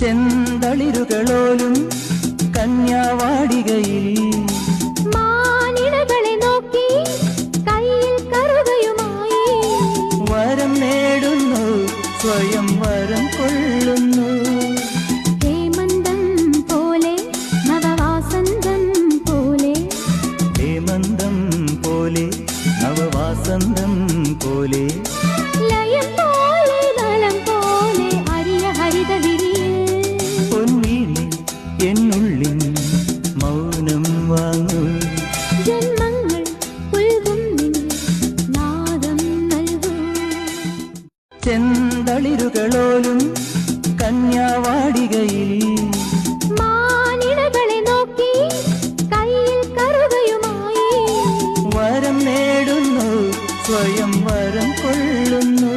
ചെന്തളിരുകളോലും കന്യാവാടികയിൽ മാനിടകളെ നോക്കി കയ്യിൽ കറുകയുമായി. വരം നേടുന്നു സ്വയം വരം കൊള്ളുന്നു. ഹേമന്തം പോലെ നവവാസന്തം പോലെ. ഹേമന്തം പോലെ നവവാസന്തം പോലെ. ലയം ചെന്തളിരുകളോലും കന്യാവാടികയിൽ മാനിടകളെ നോക്കി കയ്യിൽ കറുകയുമായി. വരം നേടുന്നു സ്വയം വരം കൊള്ളുന്നു.